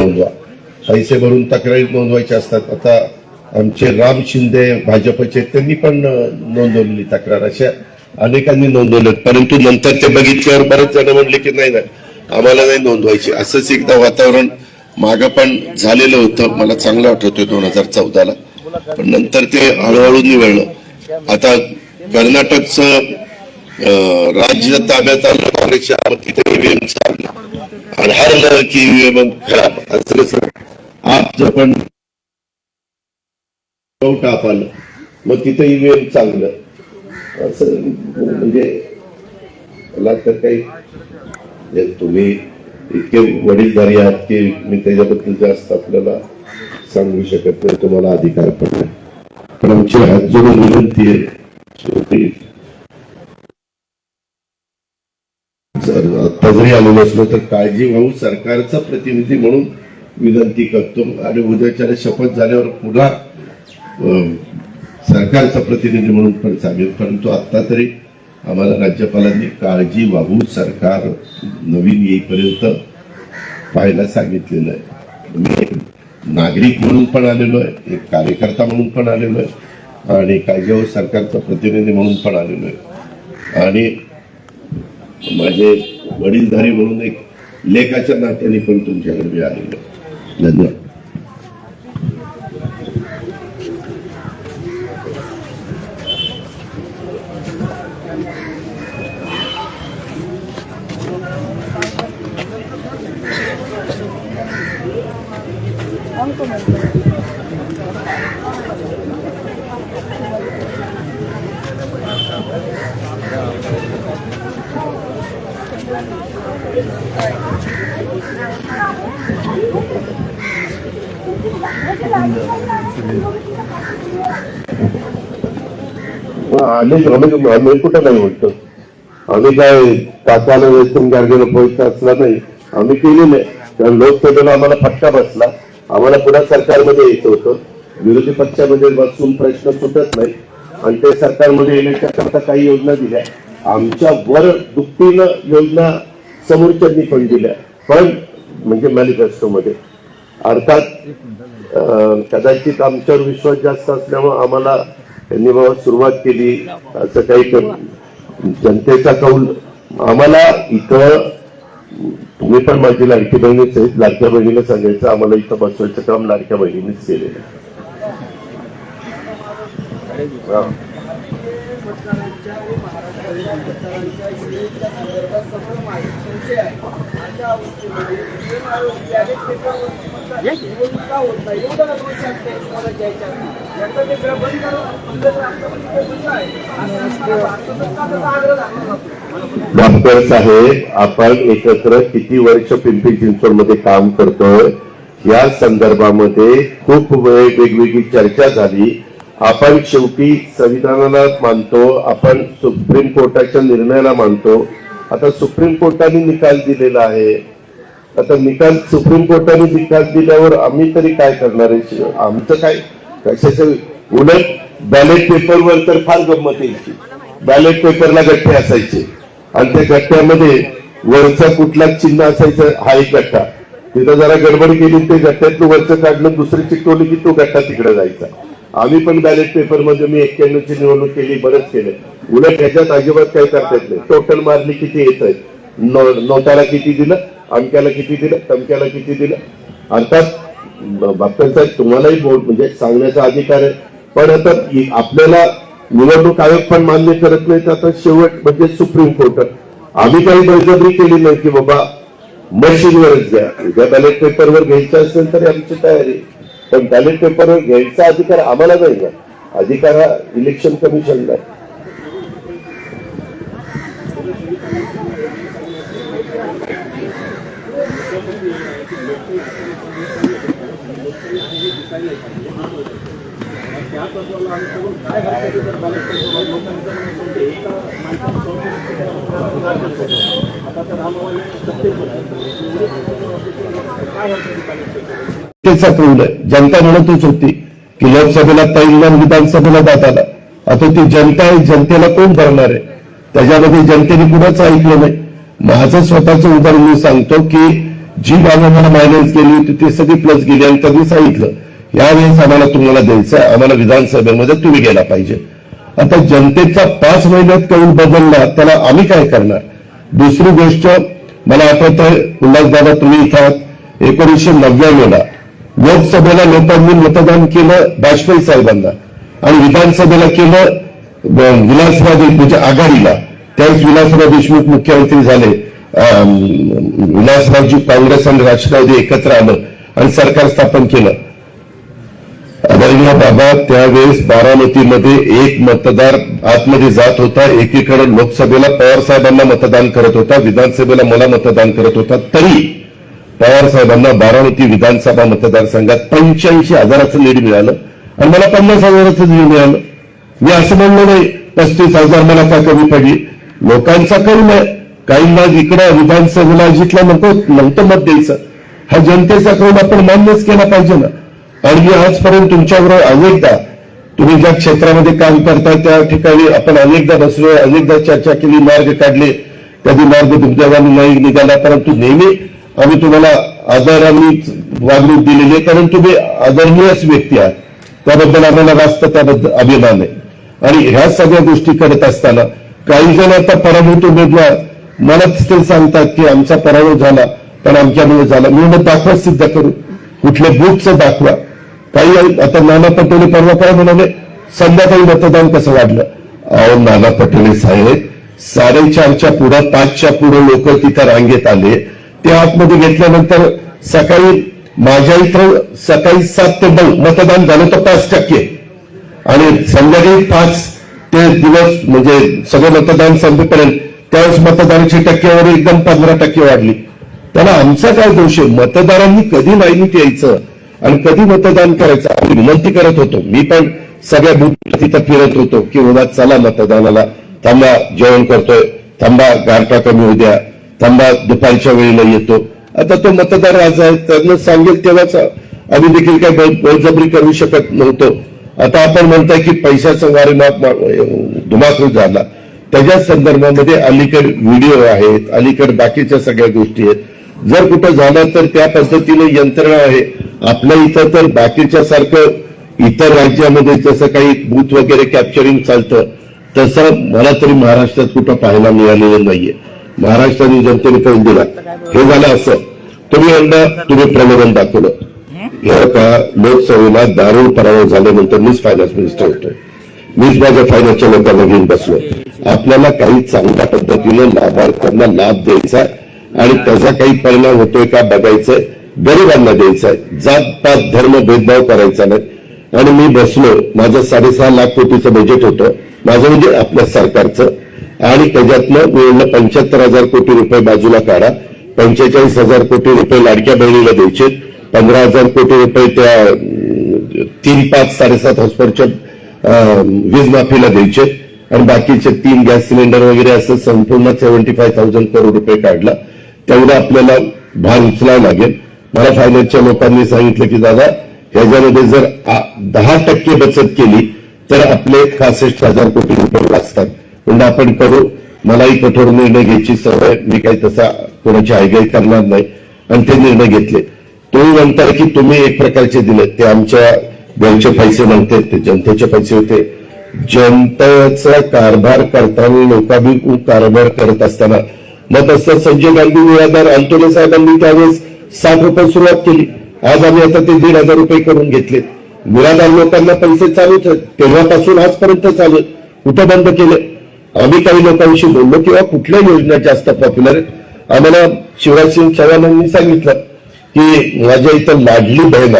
नोंदवा. पैसे भरून तक्रारी नोंदवायच्या असतात. आता आमचे राम शिंदे भाजपचे त्यांनी पण नोंदवलेली तक्रार. अशा अनेकांनी नोंदवल्यात. परंतु नंतर ते बघितल्यावर बरेच जण म्हणले की नाही नाही आम्हाला नाही नोंदवायची. असंच एकदा वातावरण मागं पण झालेलं होतं. मला चांगलं आठवतंय दोन हजार चौदाला. पण नंतर ते हळूहळू निवडलं आता कर्नाटकचं राज्य ताब्यात आलं काँग्रेसच्या मग तिथे ईव्हीएम चाललं. आणि हरलं की ईव्हीएम खराब असं कसं आपचं पण टाप आलं मग तिथे ईव्हीएम चांगलं. असं म्हणजे मला तर काही म्हणजे तुम्ही इतके वडीलधारी आहात की मी त्याच्याबद्दल जास्त आपल्याला सांगू शकत नाही. तुम्हाला अधिकार पण नाही. पण आमची हात जोडून विनंती आहे. शेवटी जर आलो नसलो तर काळजी वाहू सरकारचा प्रतिनिधी म्हणून विनंती करतो आणि उद्याच्या शपथ झाल्यावर पुन्हा सरकारचा प्रतिनिधी म्हणून पण सांगेल परंतु आत्ता तरी आम्हाला राज्यपालांनी काळजी वाहू सरकार नवीन येईपर्यंत पाहायला सांगितलेलं आहे. मी नागरिक म्हणून पण आलेलो आहे एक कार्यकर्ता म्हणून पण आलेलो आहे आणि काळजी वाहू सरकारचा प्रतिनिधी म्हणून पण आलेलो आहे. आणि माझे वडीलधारी म्हणून एक लेखाच्या नात्याने पण तुमच्याकडे मी आलेलो आहे. धन्यवाद आम्ही म्हणजे आम्ही कुठं नाही म्हणतो आम्ही काय काकाला वेतन गाडगेला पैसा असला नाही. आम्ही केलेलं आहे. कारण लोकसभेला आम्हाला फटका बसला. आम्हाला पुन्हा सरकारमध्ये यायचं होतं. विरोधी पक्षामध्ये बसून प्रश्न सुटत नाही. आणि ते सरकारमध्ये येण्याच्या करता काही योजना दिल्या. आमच्या वर दुपटीनं योजना समोरच्यांनी पण दिल्या. पण म्हणजे मॅनिफेस्टो मध्ये. अर्थात कदाचित आमच्यावर विश्वास जास्त असल्यामुळे आम्हाला त्यांनी बाबा सुरुवात केली. असं काही जनतेचा कौल. आम्हाला इथं तुम्ही पण माझी लाडकी बहिणीच आहेत. लाडक्या बहिणीला सांगायचं आम्हाला इथं बसवायचं काम लाडक्या बहिणीनेच केलेलं आहे. हा. डॉक्टर साहेब आपण एकत्र किती वर्ष पिंपरी चिंचवडमध्ये काम करतोय? या संदर्भामध्ये खूप वेळ वेगवेगळी चर्चा झाली. आपण शेवटी संविधानाला मानतो आपण सुप्रीम कोर्टाच्या निर्णयाला मानतो. आता सुप्रीम कोर्टाने निकाल दिलेला आहे. आता निकाल सुप्रीम कोर्टाने निकाल दिल्यावर आम्ही तरी काय करणार आहे? आमचं काय? कशाचं? उलट बॅलेट पेपरवर तर फार गंमत यायची. बॅलेट पेपरला गठ्ठे असायचे. आणि त्या गठ्ठ्यामध्ये वरचा कुठला चिन्ह असायचं हा एक गठ्ठा तिथं जरा गडबड केली ते गठ्ठ्यातलं वरचं काढलं दुसरी चिकटवली की तो गठ्ठा तिकडे जायचा. आम्ही पण बॅलेट पेपरमध्ये मी एक्क्याण्णव ची निवडणूक केली बरंच केलं. उलट ह्याच्यात अजिबात काही करता येत नाही. टोटल मारली किती येत आहे नोटाला किती दिलं? अमक्याला किती दिलं? तमक्याला किती दिलं? अर्थात बाप्पा साहेब तुम्हालाही बोल म्हणजे सांगण्याचा अधिकार आहे. पण आता आपल्याला निवडणूक आयोग पण मान्य करत नाही तर आता शेवट म्हणजे सुप्रीम कोर्ट. आम्ही काही बळजबरी केली नाही की बाबा मशीनवरच घ्या उद्या बॅलेट पेपरवर घ्यायचं असेल तर आमची तयारी पण बॅलेट पेपर घ्यायचा अधिकार आम्हाला नाही आहे. अधिकार हा इलेक्शन कमिशनला आहे. तेच आठवलंय जनता म्हणतच होती की लोकसभेला पहिल्या विधानसभेला जात आला आता ती जनता आहे जनतेला कोण भरणार आहे? त्याच्यामध्ये जनतेने कुणाच ऐकलं नाही. माझं स्वतःचं उदाहरण मी सांगतो की जी बाबा मला मायनस गेली होती ती सगळी प्लस गेली आणि त्यांनी सांगितलं यावेळेस आम्हाला तुम्हाला द्यायचं आम्हाला विधानसभेमध्ये तुम्ही गेला पाहिजे. आता जनतेचा पाच महिन्यात कौल बदलला त्याला आम्ही काय करणार? दुसरी गोष्ट मला आठवत आहे उल्हासदादा तुम्ही इथं आहात. एकोणीसशे नव्याण्णवला लोकसभेला लोकांनी मतदान केलं वाजपेयी साहेबांना आणि विधानसभेला केलं विलासराव म्हणजे आघाडीला. त्यावेळेस विलासराव देशमुख मुख्यमंत्री झाले. अं, विलासरावजी काँग्रेस आणि राष्ट्रवादी एकत्र आलं आणि सरकार स्थापन केलं. आदरणीय बाबा त्यावेळेस बारामतीमध्ये एक मतदार आतमध्ये जात होता. एकीकडे लोकसभेला पवार साहेबांना मतदान करत होता. विधानसभेला मला मतदान करत होता. तरी पवार साहेबांना बारामती विधानसभा मतदारसंघात पंच्याऐंशी हजाराचं लीड मिळालं आणि मला पन्नास हजाराचं लीड मिळालं. मी असं म्हणलो नाही पस्तीस हजार मला का कमी पडली? लोकांचा कौल आहे. काहींना इकडं विधानसभेला जिथला नको नव्हतं मत द्यायचं. हा जनतेचा कौल आपण मान्यच केला पाहिजे ना. आणि मी आजपर्यंत तुमच्याबरोबर अनेकदा तुम्ही ज्या क्षेत्रामध्ये काम करता त्या ठिकाणी आपण अनेकदा बसलो अनेकदा चर्चा केली मार्ग काढले. कधी मार्ग दुर्दैवाने नाही निघाला परंतु नेहमी आम्ही तुम्हाला आदराने वागणूक दिलेली आहे कारण तुम्ही आदरणीयच व्यक्ती आहात. त्याबद्दल आम्हाला जास्त त्याबद्दल अभिमान आहे. आणि ह्या सगळ्या गोष्टी करत असताना काही जण आता पराभूत उमेदवार मलाच ते सांगतात की आमचा पराभव झाला पण आमच्यामुळे झाला. मी मग दाखवा सिद्ध करू. कुठल्या बूथचं दाखवा. काही आता नाना पटोले परवा काय म्हणाले? संध्याकाळी मतदान कसं वाढलं? अहो नाना पटोले साहेब साडेचारच्या पुढं पाचच्या पुढं लोक तिथं रांगेत आले. ते आतमध्ये घेतल्यानंतर सकाळी माझ्या इथं सकाळी सात ते नऊ मतदान झालं तर पाच टक्के. आणि संध्याकाळी पाच ते दिवस म्हणजे सगळं मतदान संपेपर्यंत त्यावेळेस मतदानाची टक्केवारी एकदम पंधरा टक्के वाढली. त्याला आमचा काय दोष आहे? मतदारांनी कधी लाईनीत यायचं आणि कधी मतदान करायचं? आम्ही विनंती करत होतो. मी पण सगळ्या बूथ तिथं फिरत होतो की बाबा चला मतदानाला. थांबा जेवण करतोय. थांबा गारठा कमी उद्या थांबा दुपारच्या वेळेला येतो. आता तो मतदार राजा आहे. त्यांना सांगेल तेव्हाच आम्ही देखील काय बळजबरी करू शकत नव्हतो. आता आपण म्हणताय की पैशाचा वारेमाप धुमाकूळ झाला. त्याच्या संदर्भामध्ये अलीकडे व्हिडिओ आहेत. अलीकडे बाकीच्या सगळ्या गोष्टी आहेत. जर कुठं झालं तर त्या पद्धतीने यंत्रणा आहे. आपल्या इथं तर बाकीच्या सारखं इतर राज्यामध्ये जसं काही बूथ वगैरे कॅप्चरिंग चालतं तसं मला तरी महाराष्ट्रात कुठं पाहायला मिळालेलं नाहीये. महाराष्ट्राने जनतेने करून दिला. हे झालं असं. तुम्ही यंदा तुम्ही प्रलोभन दाखवलं. या का लोकसभेला दारुण पराभव झाल्यानंतर मीच फायनान्स मिनिस्टर होतो मीच माझ्या फायनान्सच्या लोकांना घेऊन बसलो आपल्याला काही चांगल्या पद्धतीनं लाभार्थ्यांना लाभ द्यायचा आणि त्याचा काही परिणाम होतोय का बघायचंय. गरिबांना द्यायचा आहे जात पात धर्म भेदभाव करायचा नाही. आणि मी बसलो माझं साडेसहा लाख कोटीचं बजेट होतं. माझं म्हणजे आपल्या सरकारचं. आणि त्याच्यातनं मिळणं पंच्याहत्तर हजार कोटी रुपये बाजूला काढा. पंचेचाळीस हजार कोटी रुपये लाडक्या बहिणीला द्यायचे पंधरा हजार कोटी रुपये त्या तीन पाच साडेसात हॉस्पिटलच्या वीज माफीला द्यायचे आणि बाकीचे तीन गॅस सिलेंडर वगैरे असं संपूर्ण सेव्हन्टी फाय थाउजंड करोड रुपये काढला. तेवढं आपल्याला भार उचलावं लागेल. मला फायनान्सच्या लोकांनी सांगितलं की दादा ह्याच्यामध्ये जर दहा टक्के बचत केली तर आपले पासष्ट हजार कोटी रुपये वाचतात. म्हणजे आपण करू. मलाही कठोर निर्णय घ्यायची सवय मी काही तसा कोणाची आयगाई करणार नाही. आणि ते निर्णय घेतले. तुम्ही म्हणताय की तुम्ही एक प्रकारचे दिले. ते आमच्या घरचे पैसे नव्हते ते जनतेचे पैसे होते. जनतेचा कारभार करताना लोकाभिमुख कारभार करत असताना मग तसं संजय गांधी निराधार अंतोले साहेबांनी त्यावेळेस साठ रुपये सुरुवात केली. आज आम्ही आता ते दीड हजार रुपये करून घेतले. निराधार लोकांना पैसे चालूच आहेत तेव्हापासून आजपर्यंत चालू कुठं बंद केलं? आम्ही काही लोकांशी बोललो किंवा कुठल्या योजना जास्त पॉप्युलर आहेत? आम्हाला शिवराज सिंग चव्हाणांनी सांगितलं की माझ्या इथं लाडली बहिणा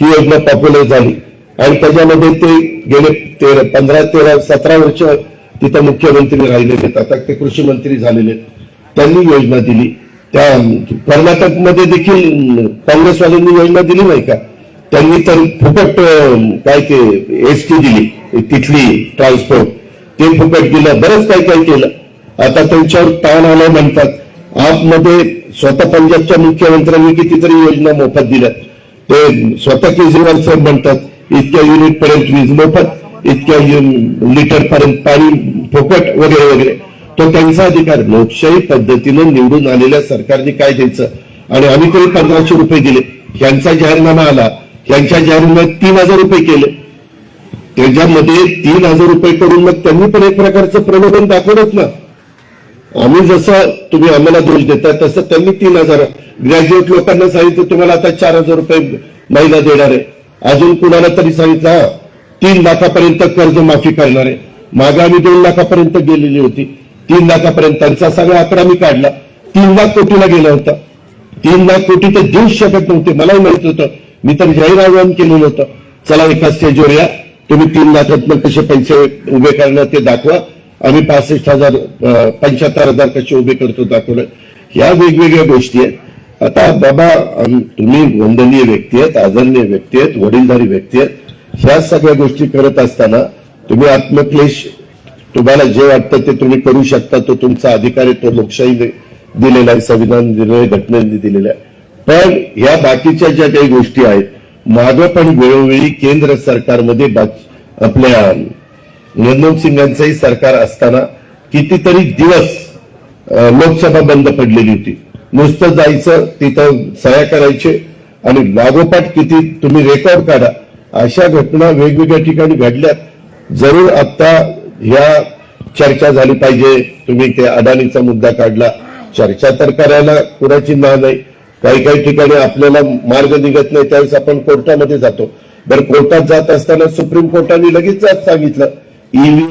ही योजना पॉप्युलर झाली. आणि त्याच्यामध्ये ते गेले तेरा पंधरा तेरा सतरा वर्ष तिथं मुख्यमंत्री राहिलेले आहेत. आता ते कृषी मंत्री झालेले आहेत. त्यांनी योजना दिली. त्या कर्नाटकमध्ये देखील काँग्रेसवाल्यांनी योजना दिली नाही का? त्यांनी तर फुकट काय ते एस टी दिली तिथली ट्रान्सपोर्ट ते फुकट दिलं बरंच काय काय केलं. आता त्यांच्यावर ताण आलाय म्हणतात. आपमध्ये स्वतः पंजाबच्या मुख्यमंत्र्यांनी कितीतरी योजना मोफत दिल्या. ते स्वतः केजरीवाल साहेब म्हणतात इतक्या युनिट पर्यंत वीज मोफत इतक्या लिटर पर्यंत पाणी फुकट वगैरे वगैरे. तो त्यांचा अधिकार लोकशाही पद्धतीनं निवडून आलेल्या सरकारने काय द्यायचं? आणि आम्ही कोणी पंधराशे रुपये दिले? यांचा जाहीरनामा आला. यांच्या जाहीरनाम्यात तीन हजार रुपये केले. त्याच्यामध्ये तीन हजार रुपये करून मग त्यांनी पण एक प्रकारचं प्रलोभन दाखवलंच ना. आम्ही जसं तुम्ही आम्हाला दोष देता तसं त्यांनी तीन हजार. ग्रॅज्युएट लोकांना सांगितलं तुम्हाला आता चार हजार रुपये महिला देणार आहे. अजून कुणाला तरी सांगितलं हा, तीन लाखापर्यंत कर्ज माफी करणार आहे. मागे आम्ही दोन लाखापर्यंत गेलेली होती. तीन लाखापर्यंत त्यांचा सगळा आकडा मी काढला. तीन लाख कोटीला गेला होता. तीन लाख कोटी ते देऊच शकत नव्हते. मलाही माहीत होतं. मी तर जाहीर आवाहन केलेलं होतं. चला एका स्टेजवर या. तुम्ही तीन लाखातनं कसे पैसे उभे करणार ते दाखवा. आम्ही पासष्ट हजार पंच्याहत्तर हजार कसे उभे करतो दाखवलं. ह्या वेगवेगळ्या गोष्टी आहेत. आता बाबा तुम्ही वंदनीय व्यक्ती आहेत आदरणीय व्यक्ती आहेत वडीलधारी व्यक्ती आहेत. ह्या सगळ्या गोष्टी करत असताना तुम्ही आत्मक्लेश तुम्हाला जे वाटतं ते तुम्ही करू शकता. तो तुमचा अधिकार आहे तो लोकशाहीने दिलेला आहे संविधान दिलेलं आहे घटनेने दिलेला आहे. पण ह्या बाकीच्या ज्या काही गोष्टी आहेत मागं पण वेळोवेळी केंद्र सरकारमध्ये आपल्या मनमोहन सिंग यांचंही सरकार असताना कितीतरी दिवस लोकसभा बंद पडलेली होती. नुसतं जायचं तिथं सह्या करायचे आणि लागोपाठ किती तुम्ही रेकॉर्ड काढा. अशा घटना वेगवेगळ्या ठिकाणी घडल्यात. जरूर आता ह्या चर्चा झाली पाहिजे. तुम्ही ते अडाणीचा मुद्दा काढला. चर्चा तर करायला कुणाची ना नाही. काही काही ठिकाणी आपल्याला मार्ग निघत नाही. त्यावेळेस आपण कोर्टामध्ये जातो. बरं कोर्टात जात असताना सुप्रीम कोर्टाने लगेच सांगितलं. ईव्ही